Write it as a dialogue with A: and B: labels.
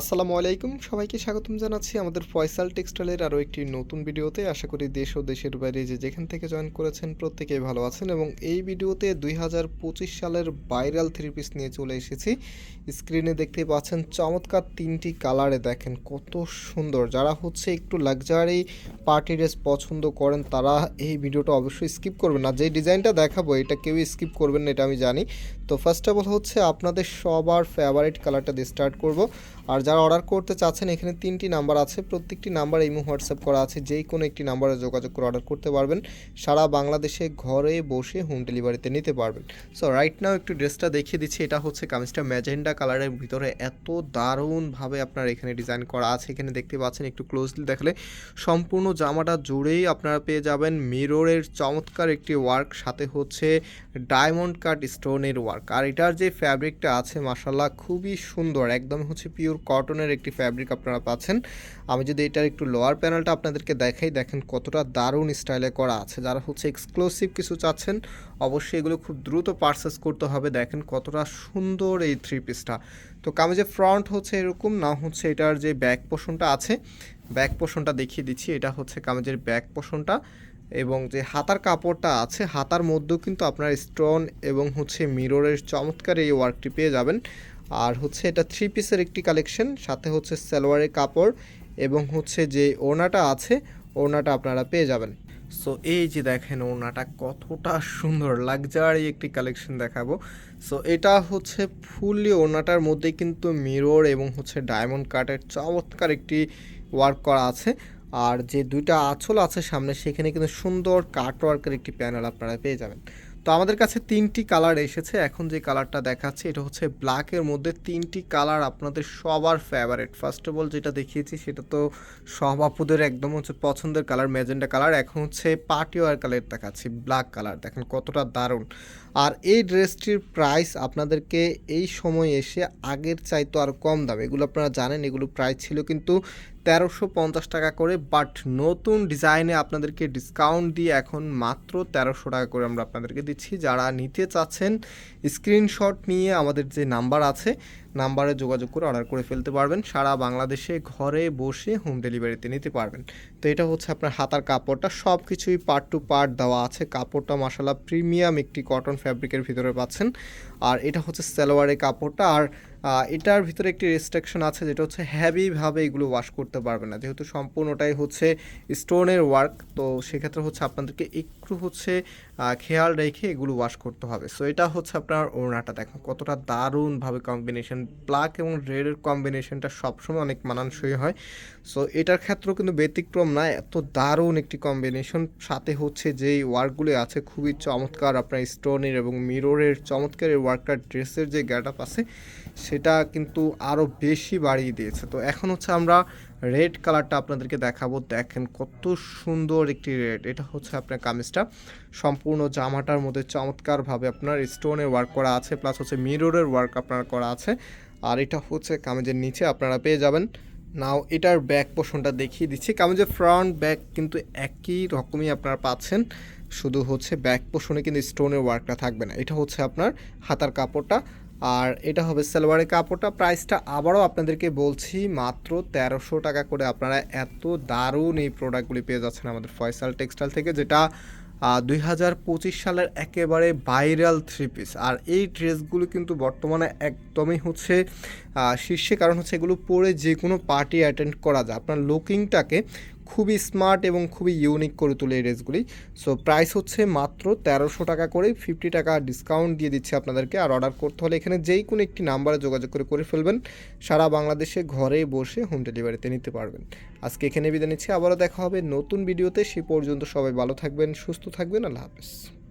A: আসসালামু আলাইকুম। সবাইকে স্বাগতম জানাচ্ছি আমাদের ফয়সাল টেক্সটাইলের আরও একটি নতুন ভিডিওতে। আশা করি দেশ ও দেশের বাইরে যে যেখান থেকে জয়েন করেছেন প্রত্যেকেই ভালো আছেন এবং এই ভিডিওতে দুই হাজার পঁচিশ সালের ভাইরাল থ্রি পিস নিয়ে চলে এসেছি। স্ক্রিনে দেখতেই পাচ্ছেন চমৎকার তিনটি কালারে দেখেন কত সুন্দর। যারা হচ্ছে একটু লাক্সারি পার্টি ড্রেস পছন্দ করেন, তারা এই ভিডিওটা অবশ্যই স্কিপ করবেন না। যে ডিজাইনটা দেখাবো, এটা কেউই স্কিপ করবেন না, এটা আমি জানি। তো ফার্স্ট অফ অল হচ্ছে আপনাদের সবার ফেভারিট কালারটা দিয়ে স্টার্ট করব। আর যারা অর্ডার করতে চাচ্ছেন, এখানে তিনটি নাম্বার আছে। প্রত্যেকটি নাম্বার ইমো, হোয়াটসঅ্যাপ করা আছে। যেই কোনো একটি নাম্বারে যোগাযোগ করে অর্ডার করতে পারবেন। সারা বাংলাদেশে ঘরে বসে হোম ডেলিভারিতে নিতে পারবেন। সো রাইট নাও একটু ড্রেসটা দেখিয়ে দিচ্ছি। এটা হচ্ছে কামিজটা ম্যাজেন্ডা কালারের ভিতরে এত দারুণভাবে আপনার এখানে ডিজাইন করা আছে। এখানে দেখতে পাচ্ছেন একটু ক্লোজলি দেখলে। সম্পূর্ণ জামাটা জুড়েই আপনারা পেয়ে যাবেন। মিররের চমৎকার একটি ওয়ার্ক সাথে হচ্ছে ডায়মন্ড কাট স্টোনের ওয়ার্ক আর এটার যে ফ্যাব্রিকটা আছে মাসাল্লাহ খুবই সুন্দর। একদম হচ্ছে পিওর কটনের একটি ফ্যাব্রিক আপনারা পাচ্ছেন। আমি যদি এটার একটু লোয়ার প্যানেলটা আপনাদেরকে দেখাই, দেখেন কতটা দারুণ স্টাইলে করা আছে। যারা হচ্ছে এক্সক্লুসিভ কিছু চাচ্ছেন, অবশ্যই এগুলো খুব দ্রুত পারচেস করতে হবে। দেখেন কতটা সুন্দর এই থ্রি পিসটা তো কামিজের ফ্রন্ট হচ্ছে এরকম, না হচ্ছে এটার যে ব্যাক পোষণটা আছে ব্যাক পোষণটা দেখিয়ে দিচ্ছি। এটা হচ্ছে কামিজের ব্যাক পোষণটা এবং যে হাতার কাপড়টা আছে, হাতার মধ্যেও কিন্তু আপনার স্টোন এবং হচ্ছে মিররের চমৎকার এই ওয়ার্কটি পেয়ে যাবেন। আর হচ্ছে এটা থ্রি পিসের একটি কালেকশন সাথে হচ্ছে সালোয়ারের কাপড় এবং হচ্ছে যে ওড়নাটা আছে, ওড়নাটা আপনারা পেয়ে যাবেন। সো এই যে দেখেন ওড়নাটা কতটা সুন্দর লাগজারি একটি কালেকশন দেখাবো। সো এটা হচ্ছে ফুললি ওড়নাটার মধ্যে কিন্তু মিরর এবং হচ্ছে ডায়মন্ড কাটের চমৎকার একটি ওয়ার্ক করা আছে। আর যে দুইটা আঁচল আছে সামনে, সেখানে কিন্তু সুন্দর কাট ওয়ার্কের একটি প্যানেল আপনারা পেয়ে যাবেন। তো আমাদের কাছে তিনটি কালার এসেছে। এখন যে কালারটা দেখাচ্ছে, এটা হচ্ছে ব্ল্যাকের মধ্যে তিনটি কালার আপনাদের সবার ফেভারেট ফার্স্ট অফ অল যেটা দেখিয়েছি, সেটা তো সব আপুদের একদম হচ্ছে পছন্দের কালার ম্যাজেন্ডা কালার। এখন হচ্ছে পার্টিওয়ার কালার দেখাচ্ছি ব্ল্যাক কালার। দেখেন কতটা দারুণ। আর এই ড্রেসটির প্রাইস আপনাদেরকে এই সময় এসে আগের চাইতো আর কম দাম। এগুলো আপনারা জানেন, এগুলো প্রাইস ছিল কিন্তু তেরোশো পঞ্চাশ টাকা করে বাট নতুন ডিজাইনে আপনাদেরকে ডিসকাউন্ট দিয়ে এখন মাত্র তেরোশো টাকা করে আমরা আপনাদেরকে দিচ্ছি। যারা নিতে চাচ্ছেন স্ক্রিনশট নিয়ে আমাদের যে নাম্বার আছে নাম্বারে যোগাযোগ করে অর্ডার করে ফেলতে পারবেন। সারা বাংলাদেশে ঘরে বসে হোম ডেলিভারিতে নিতে পারবেন। তো এটা হচ্ছে আপনার হাতার কাপড়টা। সব কিছুই পার্ট টু পার্ট দেওয়া আছে। কাপড়টা মশালা প্রিমিয়াম একটি কটন ফ্যাব্রিকের ভিতরে পাচ্ছেন। আর এটা হচ্ছে সালোয়ারের কাপড়টা। আর এটার ভিতরে একটি রেস্ট্রিকশন আছে, যেটা হচ্ছে হ্যাভিভাবে এগুলো ওয়াশ করতে পারবে না। যেহেতু সম্পূর্ণটাই হচ্ছে স্টোনের ওয়ার্ক তো সেক্ষেত্রে হচ্ছে আপনাদেরকে একটু হচ্ছে খেয়াল রেখে এগুলো ওয়াশ করতে হবে। সো এটা হচ্ছে আপনার ওড়নাটা। দেখেন, কতটা দারুণভাবে কম্বিনেশন ব্ল্যাক এবং রেডের কম্বিনেশনটা সবসময় অনেক মানানসই হয়। সো এটার ক্ষেত্রেও কিন্তু ব্যতিক্রম না, এত দারুণ একটি কম্বিনেশন সাথে হচ্ছে যেই ওয়ার্কগুলি আছে, খুবই চমৎকার আপনার স্টোনের এবং মিররের চমৎকার এই ওয়ার্কটার ড্রেসের যে গ্যাট আপ আছে সেটা কিন্তু আরও বেশি বাড়িয়ে দিয়েছে। তো এখন হচ্ছে আমরা রেড কালারটা আপনাদেরকে দেখাবো। দেখেন কত সুন্দর একটি রেড। এটা হচ্ছে আপনার কামিজটা। সম্পূর্ণ জামাটার মধ্যে চমৎকারভাবে আপনার স্টোনের ওয়ার্ক করা আছে প্লাস হচ্ছে মিররের ওয়ার্ক আপনার করা আছে। আর এটা হচ্ছে কামিজের নিচে আপনারা পেয়ে যাবেন। নাও এটার ব্যাক পোর্শনটা দেখিয়ে দিচ্ছি। কামিজের ফ্রন্ট ব্যাক কিন্তু একই রকমই আপনারা পাচ্ছেন। শুধু হচ্ছে ব্যাক পোর্শনে কিন্তু স্টোনের ওয়ার্কটা থাকবে না। এটা হচ্ছে আপনার হাতার কাপড়টা। আর এটা হবে সালোয়ারের কাপড়টা। প্রাইসটা আবারও আপনাদেরকে বলছি, মাত্র তেরোশো টাকা করে আপনারা এত দারুণ এই প্রোডাক্টগুলি পেয়ে যাচ্ছেন আমাদের ফয়সাল টেক্সটাইল থেকে, যেটা দুই হাজার পঁচিশ সালের একেবারে ভাইরাল থ্রি পিস আর এই ড্রেসগুলো কিন্তু বর্তমানে একদমই হচ্ছে শীর্ষে, কারণ হচ্ছে এগুলো পরে যে কোনো পার্টি অ্যাটেন্ড করা যায়। আপনার লুকিংটাকে খুবই স্মার্ট এবং খুবই ইউনিক করে তোলে এই ড্রেসগুলি সো প্রাইস হচ্ছে মাত্র তেরোশো টাকা করে ফিফটি টাকা ডিসকাউন্ট দিয়ে দিচ্ছে আপনাদেরকে। আর অর্ডার করতে হলে এখানে যেই কোনো একটি নাম্বারে যোগাযোগ করে করে ফেলবেন। সারা বাংলাদেশে ঘরে বসে হোম ডেলিভারিতে নিতে পারবেন। আজকে এখানে বিদায় নিচ্ছি। আবারও দেখা হবে নতুন ভিডিওতে সে পর্যন্ত সবাই ভালো থাকবেন, সুস্থ থাকবেন। আল্লাহ হাফেজ।